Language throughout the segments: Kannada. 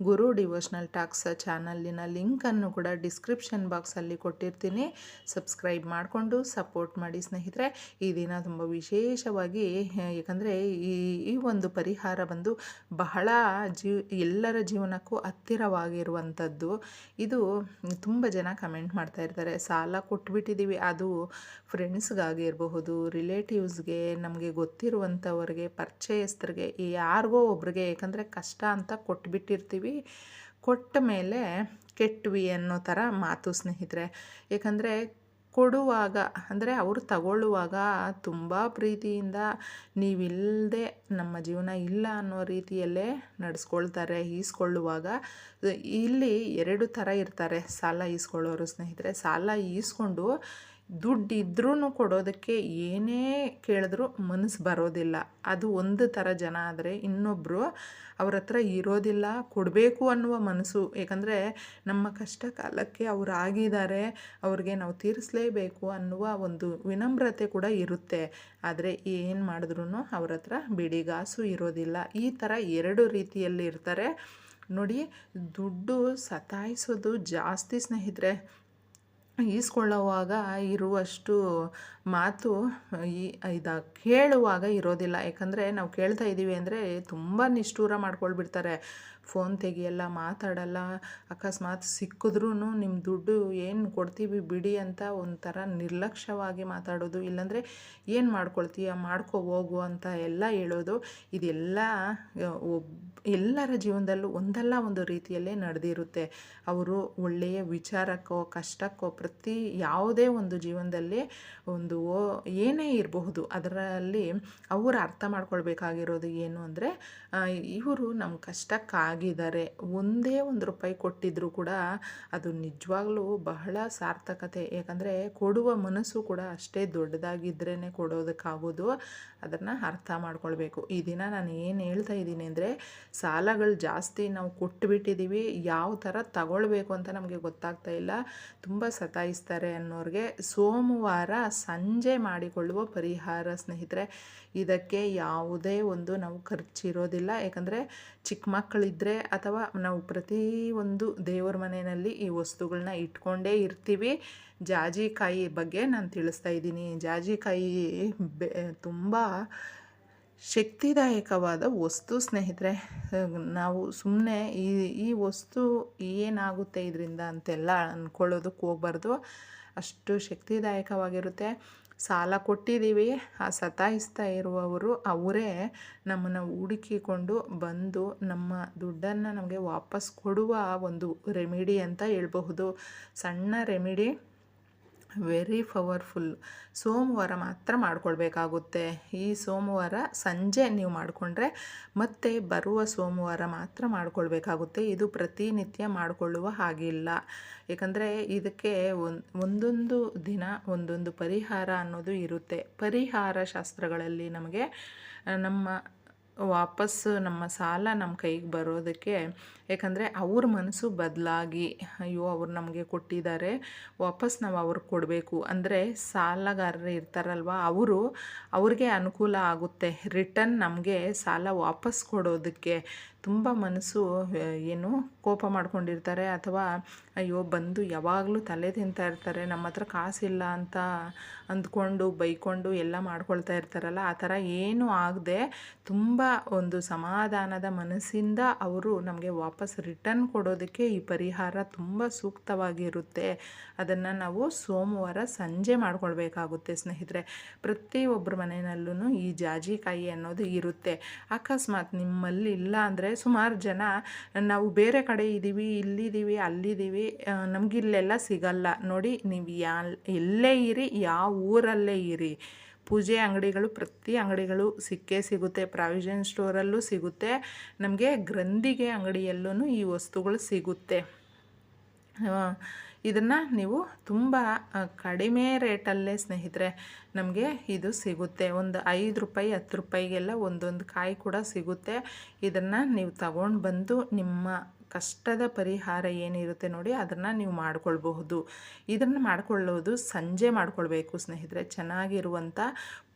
ಗುರು ಡಿವೋಷ್ನಲ್ ಟಾಕ್ಸ್ ಚಾನಲಿನ ಲಿಂಕನ್ನು ಕೂಡ ಡಿಸ್ಕ್ರಿಪ್ಷನ್ ಬಾಕ್ಸಲ್ಲಿ ಕೊಟ್ಟಿರ್ತೀನಿ. ಸಬ್ಸ್ಕ್ರೈಬ್ ಮಾಡಿಕೊಂಡು ಸಪೋರ್ಟ್ ಮಾಡಿ ಸ್ನೇಹಿತರೆ. ಈ ದಿನ ತುಂಬ ವಿಶೇಷವಾಗಿ ಏಕೆಂದರೆ ಈ ಈ ಒಂದು ಪರಿಹಾರ ಬಂದು ಬಹಳ ಜೀವ ಎಲ್ಲರ ಜೀವನಕ್ಕೂ ಹತ್ತಿರವಾಗಿರುವಂಥದ್ದು. ಇದು ತುಂಬ ಜನ ಕಮೆಂಟ್ ಮಾಡ್ತಾ ಇರ್ತಾರೆ. ಸಾಲ ಕೊಟ್ಬಿಟ್ಟಿದ್ದೀವಿ ಅದು ಫ್ರೆಂಡ್ಸ್ಗಾಗಿರಬಹುದು ರಿಲೇಟಿವ್ಸ್ಗೆ, ನಮಗೆ ಗೊತ್ತಿರುವಂಥವ್ರಿಗೆ ಪರಿಚಯಸ್ಥರಿಗೆ ಯಾರಿಗೋ ಒಬ್ರಿಗೆ, ಯಾಕಂದರೆ ಕಷ್ಟ ಅಂತ ಕೊಟ್ಬಿಟ್ಟಿರ್ತೀವಿ. ಕೊಟ್ಟ ಮೇಲೆ ಕೆಟ್ವಿ ಅನ್ನೋ ಥರ ಮಾತು ಸ್ನೇಹಿತರೆ. ಏಕೆಂದರೆ ಕೊಡುವಾಗ, ಅಂದರೆ ಅವರು ತಗೊಳ್ಳುವಾಗ ತುಂಬ ಪ್ರೀತಿಯಿಂದ ನೀವಿಲ್ಲದೆ ನಮ್ಮ ಜೀವನ ಇಲ್ಲ ಅನ್ನೋ ರೀತಿಯಲ್ಲೇ ನಡೆಸ್ಕೊಳ್ತಾರೆ, ಈಸ್ಕೊಳ್ಳುವಾಗ. ಇಲ್ಲಿ ಎರಡು ಥರ ಇರ್ತಾರೆ ಸಾಲ ಈಸ್ಕೊಳ್ಳೋರು ಸ್ನೇಹಿತರೆ. ಸಾಲ ಈಸ್ಕೊಂಡು ದುಡ್ಡು ಇದ್ರೂ ಕೊಡೋದಕ್ಕೆ ಏನೇ ಕೇಳಿದ್ರೂ ಮನಸ್ಸು ಬರೋದಿಲ್ಲ. ಅದು ಒಂದು ಥರ ಜನ ಆದರೆ ಇನ್ನೊಬ್ಬರು ಅವ್ರ ಹತ್ರ ಇರೋದಿಲ್ಲ, ಕೊಡಬೇಕು ಅನ್ನುವ ಮನಸ್ಸು. ಏಕೆಂದರೆ ನಮ್ಮ ಕಷ್ಟ ಕಾಲಕ್ಕೆ ಅವ್ರು ಆಗಿದ್ದಾರೆ, ಅವ್ರಿಗೆ ನಾವು ತೀರಿಸಲೇಬೇಕು ಅನ್ನುವ ಒಂದು ವಿನಮ್ರತೆ ಕೂಡ ಇರುತ್ತೆ. ಆದರೆ ಏನು ಮಾಡಿದ್ರೂ ಅವ್ರ ಹತ್ರ ಬಿಡಿಗಾಸು ಇರೋದಿಲ್ಲ. ಈ ಥರ ಎರಡು ರೀತಿಯಲ್ಲಿ ಇರ್ತಾರೆ. ನೋಡಿ, ದುಡ್ಡು ಸತಾಯಿಸೋದು ಜಾಸ್ತಿ ಸ್ನೇಹಿತರೆ ಈಸ್ಕೊಳ್ಳೋವಾಗ ಇರುವಷ್ಟು ಮಾತು ಈ ಇದು ಕೇಳುವಾಗ ಇರೋದಿಲ್ಲ. ಯಾಕಂದರೆ ನಾವು ಕೇಳ್ತಾ ಇದ್ದೀವಿ ಅಂದರೆ ತುಂಬ ನಿಷ್ಠೂರ ಮಾಡ್ಕೊಳ್ಬಿಡ್ತಾರೆ. ಫೋನ್ ತೆಗಿಯಲ್ಲ, ಮಾತಾಡಲ್ಲ, ಅಕಸ್ಮಾತ್ ಸಿಕ್ಕಿದ್ರೂ ನಿಮ್ಮ ದುಡ್ಡು ಏನು ಕೊಡ್ತೀವಿ ಬಿಡಿ ಅಂತ ಒಂಥರ ನಿರ್ಲಕ್ಷ್ಯವಾಗಿ ಮಾತಾಡೋದು. ಇಲ್ಲಾಂದರೆ ಏನು ಮಾಡ್ಕೊಳ್ತೀಯ? ಮಾಡ್ಕೊ ಹೋಗು ಅಂತ ಎಲ್ಲ ಹೇಳೋದು. ಇದೆಲ್ಲ ಒಬ್ ಎಲ್ಲರ ಜೀವನದಲ್ಲೂ ಒಂದಲ್ಲ ಒಂದು ರೀತಿಯಲ್ಲೇ ನಡೆದಿರುತ್ತೆ. ಅವರು ಒಳ್ಳೆಯ ವಿಚಾರಕ್ಕೋ, ಕಷ್ಟಕ್ಕೋ, ಪ್ರತಿ ಯಾವುದೇ ಒಂದು ಜೀವನದಲ್ಲಿ ಒಂದು ಏನೇ ಇರಬಹುದು, ಅದರಲ್ಲಿ ಅವರು ಅರ್ಥ ಮಾಡ್ಕೊಳ್ಬೇಕಾಗಿರೋದು ಏನು ಅಂದರೆ ಇವರು ನಮ್ಮ ಕಷ್ಟಕ್ಕಾಗಿದ್ದಾರೆ, ಒಂದೇ ಒಂದು ರೂಪಾಯಿ ಕೊಟ್ಟಿದ್ದರೂ ಕೂಡ ಅದು ನಿಜವಾಗ್ಲೂ ಬಹಳ ಸಾರ್ಥಕತೆ. ಯಾಕಂದರೆ ಕೊಡುವ ಮನಸ್ಸು ಕೂಡ ಅಷ್ಟೇ ದೊಡ್ಡದಾಗಿದ್ರೇ ಕೊಡೋದಕ್ಕಾಗೋದು, ಅದನ್ನು ಅರ್ಥ ಮಾಡ್ಕೊಳ್ಬೇಕು. ಈ ದಿನ ನಾನು ಏನು ಹೇಳ್ತಾ ಇದ್ದೀನಿ ಅಂದರೆ ಸಾಲಗಳು ಜಾಸ್ತಿ ನಾವು ಕೊಟ್ಟುಬಿಟ್ಟಿದ್ದೀವಿ ಯಾವ ಥರ ತಗೊಳ್ಬೇಕು ಅಂತ ನಮಗೆ ಗೊತ್ತಾಗ್ತಾ ಇಲ್ಲ. ತುಂಬ ಸತಾಯಿಸ್ತಾರೆ ಅನ್ನೋರಿಗೆ. ಸೋಮವಾರ ಸಂಜೆ ಮಾಡಿಕೊಳ್ಳುವ ಪರಿಹಾರ ಸ್ನೇಹಿತರೆ, ಇದಕ್ಕೆ ಯಾವುದೇ ಒಂದು ನಾವು ಖರ್ಚಿರೋದಿಲ್ಲ. ಯಾಕಂದರೆ ಚಿಕ್ಕ ಮಕ್ಕಳಿದ್ದರೆ ಅಥವಾ ನಾವು ಪ್ರತಿ ಒಂದು ದೇವರ ಮನೆಯಲ್ಲಿ ಈ ವಸ್ತುಗಳನ್ನ ಇಟ್ಕೊಂಡೇ ಇರ್ತೀವಿ. ಜಾಜಿಕಾಯಿ ಬಗ್ಗೆ ನಾನು ತಿಳಿಸ್ತಾ ಇದ್ದೀನಿ. ಜಾಜಿಕಾಯಿ ಬೆ, ತುಂಬ ಶಕ್ತಿದಾಯಕವಾದ ವಸ್ತು ಸ್ನೇಹಿತರೆ, ನಾವು ಸುಮ್ಮನೆ ಈ ಈ ವಸ್ತು ಏನಾಗುತ್ತೆ ಇದರಿಂದ ಅಂತೆಲ್ಲ ಅಂದ್ಕೊಳ್ಳೋದಕ್ಕೆ ಹೋಗ್ಬಾರ್ದು. ಅಷ್ಟು ಶಕ್ತಿದಾಯಕವಾಗಿರುತ್ತೆ. ಸಾಲ ಕೊಟ್ಟಿದ್ದೀವಿ, ಆ ಸತಾಯಿಸ್ತಾ ಇರುವವರು ಅವರೇ ನಮ್ಮನ್ನು ಹುಡುಕಿಕೊಂಡು ಬಂದು ನಮ್ಮ ದುಡ್ಡನ್ನು ನಮಗೆ ವಾಪಸ್ ಕೊಡುವ ಒಂದು ರೆಮಿಡಿ ಅಂತ ಹೇಳ್ಬಹುದು. ಸಣ್ಣ ರೆಮಿಡಿ. ವೆರಿ ಪವರ್ಫುಲ್ ಸೋಮವಾರ ಮಾತ್ರ ಮಾಡಿಕೊಳ್ಬೇಕಾಗುತ್ತೆ. ಈ ಸೋಮವಾರ ಸಂಜೆ ನೀವು ಮಾಡಿಕೊಂಡ್ರೆ ಮತ್ತೆ ಬರುವ ಸೋಮವಾರ ಮಾತ್ರ ಮಾಡಿಕೊಳ್ಬೇಕಾಗುತ್ತೆ. ಇದು ಪ್ರತಿನಿತ್ಯ ಮಾಡಿಕೊಳ್ಳುವ ಹಾಗಿಲ್ಲ. ಏಕೆಂದರೆ ಇದಕ್ಕೆ ಒಂದೊಂದು ದಿನ, ಒಂದೊಂದು ಪರಿಹಾರ ಅನ್ನೋದು ಇರುತ್ತೆ. ಪರಿಹಾರ ಶಾಸ್ತ್ರಗಳಲ್ಲಿ ನಮಗೆ ನಮ್ಮ ವಾಪಸ್ಸು ನಮ್ಮ ಸಾಲ ನಮ್ಮ ಕೈಗೆ ಬರೋದಕ್ಕೆ, ಯಾಕಂದರೆ ಅವ್ರ ಮನಸ್ಸು ಬದಲಾಗಿ, ಅಯ್ಯೋ, ಅವ್ರು ನಮಗೆ ಕೊಟ್ಟಿದ್ದಾರೆ ವಾಪಸ್ ನಾವು ಅವ್ರಿಗೆ ಕೊಡಬೇಕು. ಅಂದರೆ ಸಾಲಗಾರರು ಇರ್ತಾರಲ್ವ, ಅವರು ಅವ್ರಿಗೆ ಅನುಕೂಲ ಆಗುತ್ತೆ. ರಿಟರ್ನ್ ನಮಗೆ ಸಾಲ ವಾಪಸ್ ಕೊಡೋದಕ್ಕೆ ತುಂಬ ಮನಸ್ಸು ಏನು ಕೋಪ ಮಾಡ್ಕೊಂಡಿರ್ತಾರೆ ಅಥವಾ, ಅಯ್ಯೋ, ಬಂದು ಯಾವಾಗಲೂ ತಲೆ ತಿಂತಾ ಇರ್ತಾರೆ, ನಮ್ಮ ಹತ್ರ ಕಾಸಿಲ್ಲ ಅಂತ ಅಂದ್ಕೊಂಡು, ಬೈಕೊಂಡು ಎಲ್ಲ ಮಾಡ್ಕೊಳ್ತಾ ಇರ್ತಾರಲ್ಲ, ಆ ಥರ ಏನೂ ಆಗದೆ ತುಂಬ ಒಂದು ಸಮಾಧಾನದ ಮನಸ್ಸಿಂದ ಅವರು ನಮಗೆ ವಾಪಸ್ ರಿಟರ್ನ್ ಕೊಡೋದಕ್ಕೆ ಈ ಪರಿಹಾರ ತುಂಬ ಸೂಕ್ತವಾಗಿರುತ್ತೆ. ಅದನ್ನು ನಾವು ಸೋಮವಾರ ಸಂಜೆ ಮಾಡ್ಕೊಳ್ಬೇಕಾಗುತ್ತೆ ಸ್ನೇಹಿತರೆ. ಪ್ರತಿಯೊಬ್ಬರ ಮನೆಯಲ್ಲೂ ಈ ಜಾಜಿಕಾಯಿ ಅನ್ನೋದು ಇರುತ್ತೆ. ಅಕಸ್ಮಾತ್ ನಿಮ್ಮಲ್ಲಿ ಇಲ್ಲ ಅಂದರೆ ಸುಮಾರು ಜನ ನಾವು ಬೇರೆ ಕಡೆ ಇದ್ದೀವಿ ಇಲ್ಲಿದ್ದೀವಿ ಅಲ್ಲಿದ್ದೀವಿ ನಮಗಿಲ್ಲೆಲ್ಲ ಸಿಗಲ್ಲ. ನೋಡಿ, ನೀವು ಯಾ, ಎಲ್ಲೇ ಇರಿ, ಯಾವ ಊರಲ್ಲೇ ಇರಿ. ಪೂಜೆ ಅಂಗಡಿಗಳು, ಪ್ರತಿ ಅಂಗಡಿಗಳು ಸಿಕ್ಕೇ ಸಿಗುತ್ತೆ. ಪ್ರಾವಿಷನ್ ಸ್ಟೋರಲ್ಲೂ ಸಿಗುತ್ತೆ. ನಮಗೆ ಗ್ರಂಥಿಗೆ ಅಂಗಡಿಯಲ್ಲೂ ಈ ವಸ್ತುಗಳು ಸಿಗುತ್ತೆ. ಇದನ್ನು ನೀವು ತುಂಬ ಕಡಿಮೆ ರೇಟಲ್ಲೇ ಸ್ನೇಹಿತರೆ, ನಮಗೆ ಇದು ಸಿಗುತ್ತೆ. ಒಂದು ಐದು ರೂಪಾಯಿ, ಹತ್ತು ರೂಪಾಯಿಗೆಲ್ಲ ಒಂದೊಂದು ಕಾಯಿ ಕೂಡ ಸಿಗುತ್ತೆ. ಇದನ್ನು ನೀವು ತಗೊಂಡು ಬಂದು ನಿಮ್ಮ ಕಷ್ಟದ ಪರಿಹಾರ ಏನಿರುತ್ತೆ ನೋಡಿ ಅದನ್ನು ನೀವು ಮಾಡಿಕೊಳ್ಬಹುದು. ಇದನ್ನು ಮಾಡ್ಕೊಳ್ಳೋದು ಸಂಜೆ ಮಾಡ್ಕೊಳ್ಬೇಕು ಸ್ನೇಹಿತರೆ. ಚೆನ್ನಾಗಿರುವಂಥ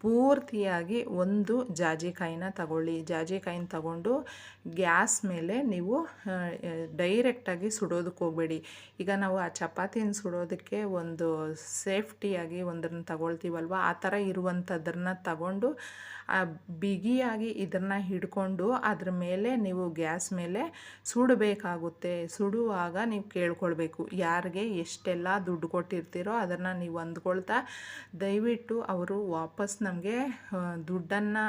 ಪೂರ್ತಿಯಾಗಿ ಒಂದು ಜಾಜಿಕಾಯಿನ ತಗೊಳ್ಳಿ. ಜಾಜಿಕಾಯಿನ ತಗೊಂಡು ಗ್ಯಾಸ್ ಮೇಲೆ ನೀವು ಡೈರೆಕ್ಟಾಗಿ ಸುಡೋದಕ್ಕೆ ಹೋಗಬೇಡಿ. ಈಗ ನಾವು ಆ ಚಪಾತಿನ ಸುಡೋದಕ್ಕೆ ಒಂದು ಸೇಫ್ಟಿಯಾಗಿ ಒಂದನ್ನು ತಗೊಳ್ತೀವಲ್ವ? ಆ ಥರ ಇರುವಂಥದ್ದನ್ನ ತಗೊಂಡು ಬಿಗಿಯಾಗಿ ಇದನ್ನು ಹಿಡ್ಕೊಂಡು ಅದ್ರ ಮೇಲೆ ನೀವು ಗ್ಯಾಸ್ ಮೇಲೆ ಸುಡಬೇಕಾಗುತ್ತೆ. ಸುಡುವಾಗ ನೀವು ಕೇಳ್ಕೊಳ್ಬೇಕು ಯಾರಿಗೆ ಎಷ್ಟೆಲ್ಲ ದುಡ್ಡು ಕೊಟ್ಟಿರ್ತೀರೋ ಅದನ್ನು ನೀವು ಅಂದ್ಕೊಳ್ತಾ ದಯವಿಟ್ಟು ಅವರು ವಾಪಸ್ ನಮಗೆ ದುಡ್ಡನ್ನು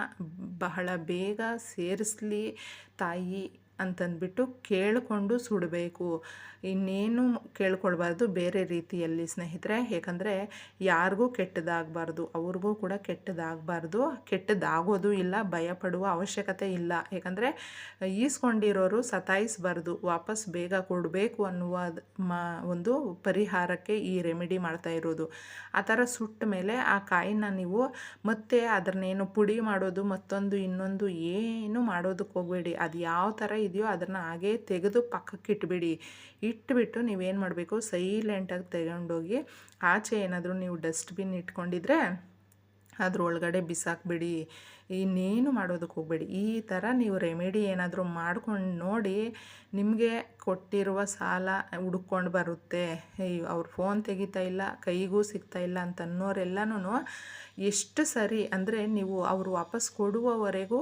ಬಹಳ ಬೇಗ ಸೇರಿಸ್ಲಿ ತಾಯಿ ಅಂತಂದ್ಬಿಟ್ಟು ಕೇಳಿಕೊಂಡು ಸುಡಬೇಕು. ಇನ್ನೇನು ಕೇಳ್ಕೊಳ್ಬಾರ್ದು ಬೇರೆ ರೀತಿಯಲ್ಲಿ ಸ್ನೇಹಿತರೆ. ಏಕೆಂದರೆ ಯಾರಿಗೂ ಕೆಟ್ಟದಾಗಬಾರ್ದು, ಅವ್ರಿಗೂ ಕೂಡ ಕೆಟ್ಟದಾಗಬಾರ್ದು. ಕೆಟ್ಟದಾಗೋದು ಇಲ್ಲ, ಭಯಪಡುವ ಅವಶ್ಯಕತೆ ಇಲ್ಲ. ಏಕೆಂದರೆ ಈಸ್ಕೊಂಡಿರೋರು ಸತಾಯಿಸಬಾರ್ದು, ವಾಪಸ್ ಬೇಗ ಕೊಡಬೇಕು ಅನ್ನುವ ಮಾ ಒಂದು ಪರಿಹಾರಕ್ಕೆ ಈ ರೆಮಿಡಿ ಮಾಡ್ತಾ ಇರೋದು. ಆ ಥರ ಸುಟ್ಟ ಮೇಲೆ ಆ ಕಾಯಿನ ನೀವು ಮತ್ತೆ ಅದನ್ನೇನು ಪುಡಿ ಮಾಡೋದು, ಮತ್ತೊಂದು ಇನ್ನೊಂದು ಏನು ಮಾಡೋದಕ್ಕೆ ಹೋಗಬೇಡಿ. ಅದು ಯಾವ ಥರ ಇದೆಯೋ ಅದನ್ನು ಹಾಗೇ ತೆಗೆದು ಪಕ್ಕಕ್ಕೆ ಇಟ್ಬಿಡಿ. ಇಟ್ಬಿಟ್ಟು ನೀವೇನು ಮಾಡಬೇಕು? ಸೈಲೆಂಟಾಗಿ ತಗೊಂಡೋಗಿ ಆಚೆ ಏನಾದರೂ ನೀವು ಡಸ್ಟ್ಬಿನ್ ಇಟ್ಕೊಂಡಿದ್ರೆ ಅದ್ರೊಳಗಡೆ ಬಿಸಾಕ್ಬಿಡಿ. ಇನ್ನೇನು ಮಾಡೋದಕ್ಕೆ ಹೋಗಬೇಡಿ. ಈ ಥರ ನೀವು ರೆಮಿಡಿ ಏನಾದರೂ ಮಾಡ್ಕೊಂಡು ನೋಡಿ ನಿಮಗೆ ಕೊಟ್ಟಿರುವ ಸಾಲ ಹುಡುಕೊಂಡು ಬರುತ್ತೆ. ಅವ್ರು ಫೋನ್ ತೆಗಿತಾ ಇಲ್ಲ, ಕೈಗೂ ಸಿಗ್ತಾ ಇಲ್ಲ ಅಂತ ಅನ್ನೋರೆಲ್ಲನೂ ಎಷ್ಟು ಸರಿ ಅಂದರೆ ನೀವು ಅವರು ವಾಪಸ್ ಕೊಡುವವರೆಗೂ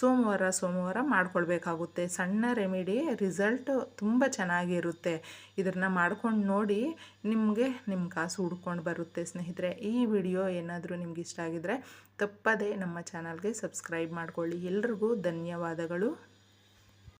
ಸೋಮವಾರ ಸೋಮವಾರ ಮಾಡ್ಕೊಳ್ಬೇಕಾಗುತ್ತೆ. ಸಣ್ಣ ರೆಮಿಡಿ ರಿಸಲ್ಟ್ ತುಂಬ ಚೆನ್ನಾಗಿರುತ್ತೆ. ಇದನ್ನು ಮಾಡ್ಕೊಂಡು ನೋಡಿ ನಿಮಗೆ ನಿಮ್ಮ ಕಾಸು ಹುಡ್ಕೊಂಡು ಬರುತ್ತೆ ಸ್ನೇಹಿತರೆ. ಈ ವಿಡಿಯೋ ಏನಾದರೂ ನಿಮ್ಗೆ ಇಷ್ಟ ಆಗಿದ್ರೆ ತಪ್ಪದೇ ನಮ್ಮ ಚಾನಲ್ಗೆ ಸಬ್ಸ್ಕ್ರೈಬ್ ಮಾಡಿಕೊಳ್ಳಿ. ಎಲ್ರಿಗೂ ಧನ್ಯವಾದಗಳು.